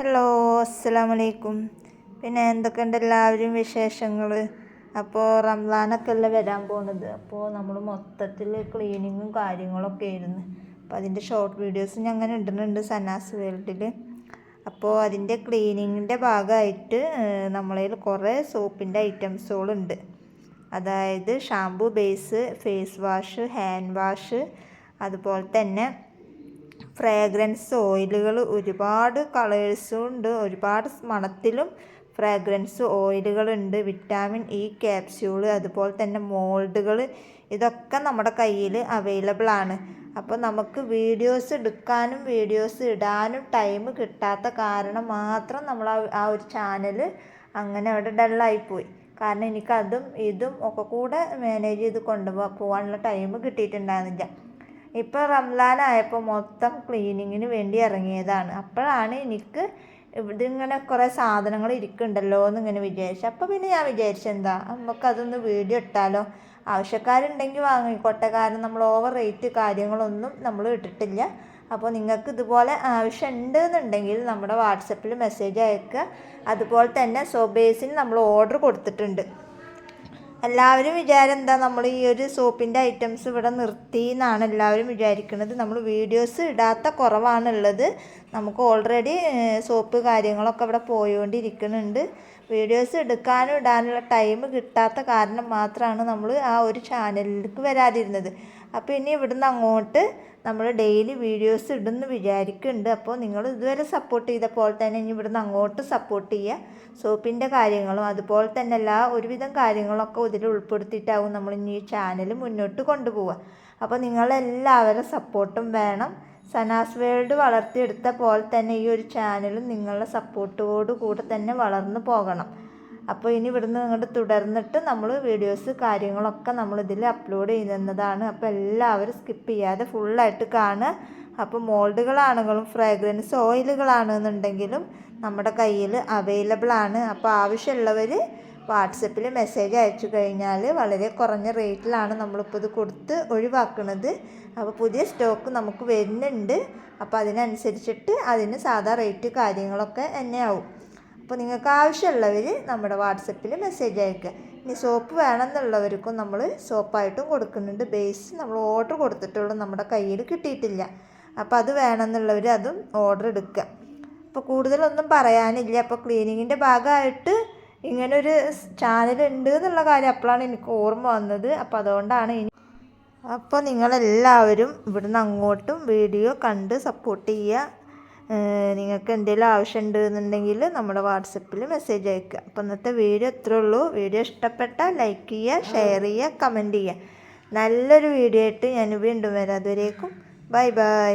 Hello അസ്സാം വലൈക്കും പിന്നെ എന്തൊക്കെയുണ്ട് എല്ലാവരും വിശേഷങ്ങൾ അപ്പോൾ റംസാനൊക്കെ അല്ലേ വരാൻ പോണത്? അപ്പോൾ നമ്മൾ മൊത്തത്തിൽ ക്ലീനിങ്ങും കാര്യങ്ങളൊക്കെ ആയിരുന്നു. അപ്പോൾ അതിന്റെ ഷോർട്ട് വീഡിയോസ് ഞാൻ അങ്ങനെ ഇടുന്നുണ്ട് സനാസ് വേൾഡിൽ അപ്പോൾ അതിന്റെ ക്ലീനിങ്ങിന്റെ ഭാഗമായിട്ട് നമ്മളതിൽ കുറേ സോപ്പിന്റെ ഐറ്റംസുകളുണ്ട് അതായത് shampoo base face wash hand wash അതുപോലെ തന്നെ ഫ്രാഗ്രൻസ് ഓയിലുകൾ ഒരുപാട് കളേഴ്സും ഉണ്ട് ഒരുപാട് മണത്തിലും ഫ്രാഗ്രൻസ് ഓയിലുകളുണ്ട് വിറ്റാമിൻ ഇ ക്യാപ്സ്യൂൾ അതുപോലെ തന്നെ മോൾഡുകൾ ഇതൊക്കെ നമ്മുടെ കയ്യിൽ അവൈലബിൾ ആണ്. അപ്പോൾ നമുക്ക് വീഡിയോസ് എടുക്കാനും വീഡിയോസ് ഇടാനും ടൈം കിട്ടാത്ത കാരണം മാത്രം നമ്മൾ ആ ഒരു ചാനൽ അങ്ങനെ അവിടെ ഡള്ളായിപ്പോയി കാരണം എനിക്കതും ഇതും ഒക്കെ കൂടെ മാനേജ് ചെയ്ത് കൊണ്ടുപോകാൻ പോകാനുള്ള ടൈം കിട്ടിയിട്ടുണ്ടായിരുന്നില്ല. ഇപ്പോൾ റംലാനായപ്പോൾ മൊത്തം ക്ലീനിങ്ങിന് വേണ്ടി ഇറങ്ങിയതാണ്. അപ്പോഴാണ് എനിക്ക് ഇതിങ്ങനെ കുറേ സാധനങ്ങൾ ഇരിക്കുന്നുണ്ടല്ലോ എന്നിങ്ങനെ വിചാരിച്ചു അപ്പോൾ പിന്നെ ഞാൻ വിചാരിച്ചെന്താ നമുക്കതൊന്ന് വീഡിയോ ഇട്ടാലോ? ആവശ്യക്കാരുണ്ടെങ്കിൽ വാങ്ങിക്കോട്ടെ. കാരണം നമ്മൾ ഓവർ റേറ്റ് കാര്യങ്ങളൊന്നും നമ്മൾ ഇട്ടിട്ടില്ല. അപ്പോൾ നിങ്ങൾക്ക് ഇതുപോലെ ആവശ്യമുണ്ട് എന്നുണ്ടെങ്കിൽ നമ്മുടെ വാട്സപ്പിൽ മെസ്സേജ് അയക്കുക. അതുപോലെ തന്നെ സോബേസിന് നമ്മൾ ഓർഡർ കൊടുത്തിട്ടുണ്ട്. എല്ലാവരും വിചാരം എന്താ നമ്മൾ ഈ ഒരു സോപ്പിന്റെ ഐറ്റംസ് ഇവിടെ നിർത്തി എന്നാണ് എല്ലാവരും വിചാരിക്കുന്നത് നമ്മൾ വീഡിയോസ് ഇടാത്ത കുറവാണുള്ളത്. നമുക്ക് ഓൾറെഡി സോപ്പ് കാര്യങ്ങളൊക്കെ ഇവിടെ പോയോണ്ടിരിക്കുന്നുണ്ട് വീഡിയോസ് എടുക്കാനും ഇടാനുള്ള ടൈം കിട്ടാത്ത കാരണം മാത്രമാണ് നമ്മൾ ആ ഒരു ചാനലിലേക്ക് വരാതിരുന്നത്. അപ്പോൾ ഇനി ഇവിടുന്ന് അങ്ങോട്ട് നമ്മൾ ഡെയിലി വീഡിയോസ് ഇടുന്നു വിചാരിക്കുന്നുണ്ട് അപ്പോൾ നിങ്ങൾ ഇതുവരെ സപ്പോർട്ട് ചെയ്ത പോലെ തന്നെ ഇനി ഇവിടുന്ന് അങ്ങോട്ട് സപ്പോർട്ട് ചെയ്യുക സോപ്പിന്റെ കാര്യങ്ങളും അതുപോലെ തന്നെ എല്ലാ ഒരുവിധം കാര്യങ്ങളൊക്കെ ഇതിൽ ഉൾപ്പെടുത്തിയിട്ടാവും നമ്മൾ ഇനി ഈ ചാനൽ മുന്നോട്ട് കൊണ്ടുപോവുക അപ്പോൾ നിങ്ങളെല്ലാവരും സപ്പോർട്ടും വേണം. സനാസ് വേൾഡ് വളർത്തിയെടുത്ത പോലെ തന്നെ ഈ ഒരു ചാനലും നിങ്ങളുടെ സപ്പോർട്ടോടു കൂടെ തന്നെ വളർന്നു പോകണം. അപ്പോൾ ഇനി ഇവിടുന്ന് ഇങ്ങോട്ട് തുടർന്നിട്ട് നമ്മൾ വീഡിയോസ് കാര്യങ്ങളൊക്കെ നമ്മൾ ഇതിൽ അപ്ലോഡ് ചെയ്യുന്നതാണ് അപ്പോൾ എല്ലാവരും സ്കിപ്പ് ചെയ്യാതെ ഫുള്ളായിട്ട് കാണുക. അപ്പോൾ മോൾഡുകളാണെങ്കിലും ഫ്രാഗ്രൻസ് ഓയിലുകളാണെന്നുണ്ടെങ്കിലും നമ്മുടെ കയ്യിൽ അവൈലബിൾ ആണ്. അപ്പോൾ ആവശ്യമുള്ളവർ വാട്സപ്പിൽ മെസ്സേജ് അയച്ചു കഴിഞ്ഞാൽ വളരെ കുറഞ്ഞ റേറ്റിലാണ് നമ്മളിപ്പോൾ ഇത് കൊടുത്ത് ഒഴിവാക്കുന്നത് അപ്പോൾ പുതിയ സ്റ്റോക്ക് നമുക്ക് വരുന്നുണ്ട്. അപ്പോൾ അതിനനുസരിച്ചിട്ട് അതിന് സാധാ റേറ്റ് കാര്യങ്ങളൊക്കെ തന്നെയാവും. അപ്പോൾ നിങ്ങൾക്ക് ആവശ്യമുള്ളവർ നമ്മുടെ വാട്സപ്പിൽ മെസ്സേജ് അയക്കുക ഇനി സോപ്പ് വേണമെന്നുള്ളവർക്കും നമ്മൾ സോപ്പായിട്ടും കൊടുക്കുന്നുണ്ട്. ബേസ് നമ്മൾ ഓർഡർ കൊടുത്തിട്ടുള്ളൂ. നമ്മുടെ കയ്യിൽ കിട്ടിയിട്ടില്ല. അപ്പോൾ അത് വേണമെന്നുള്ളവർ അതും ഓർഡർ എടുക്കുക. അപ്പോൾ കൂടുതലൊന്നും പറയാനില്ല. അപ്പോൾ ക്ലീനിങ്ങിന്റെ ഭാഗമായിട്ട് ഇങ്ങനൊരു ചാനൽ ഉണ്ട് എന്നുള്ള കാര്യം അപ്പോഴാണ് എനിക്ക് ഓർമ്മ വന്നത്. അപ്പോൾ അതുകൊണ്ടാണ് ഇനി അപ്പോൾ നിങ്ങളെല്ലാവരും ഇവിടുന്ന് അങ്ങോട്ടും വീഡിയോ കണ്ട് സപ്പോർട്ട് ചെയ്യുക. നിങ്ങൾക്ക് എന്തെങ്കിലും ആവശ്യമുണ്ട് എന്നുണ്ടെങ്കിൽ നമ്മുടെ വാട്സപ്പിൽ മെസ്സേജ് അയക്കുക അപ്പോൾ ഇന്നത്തെ വീഡിയോ ഇത്രേ ഉള്ളൂ. വീഡിയോ ഇഷ്ടപ്പെട്ടാൽ ലൈക്ക് ചെയ്യുക ഷെയർ ചെയ്യുക കമന്റ് ചെയ്യുക. നല്ലൊരു വീഡിയോ ആയിട്ട് ഞാൻ വീണ്ടും വരാം. അതുവരേക്കും ബൈ ബൈ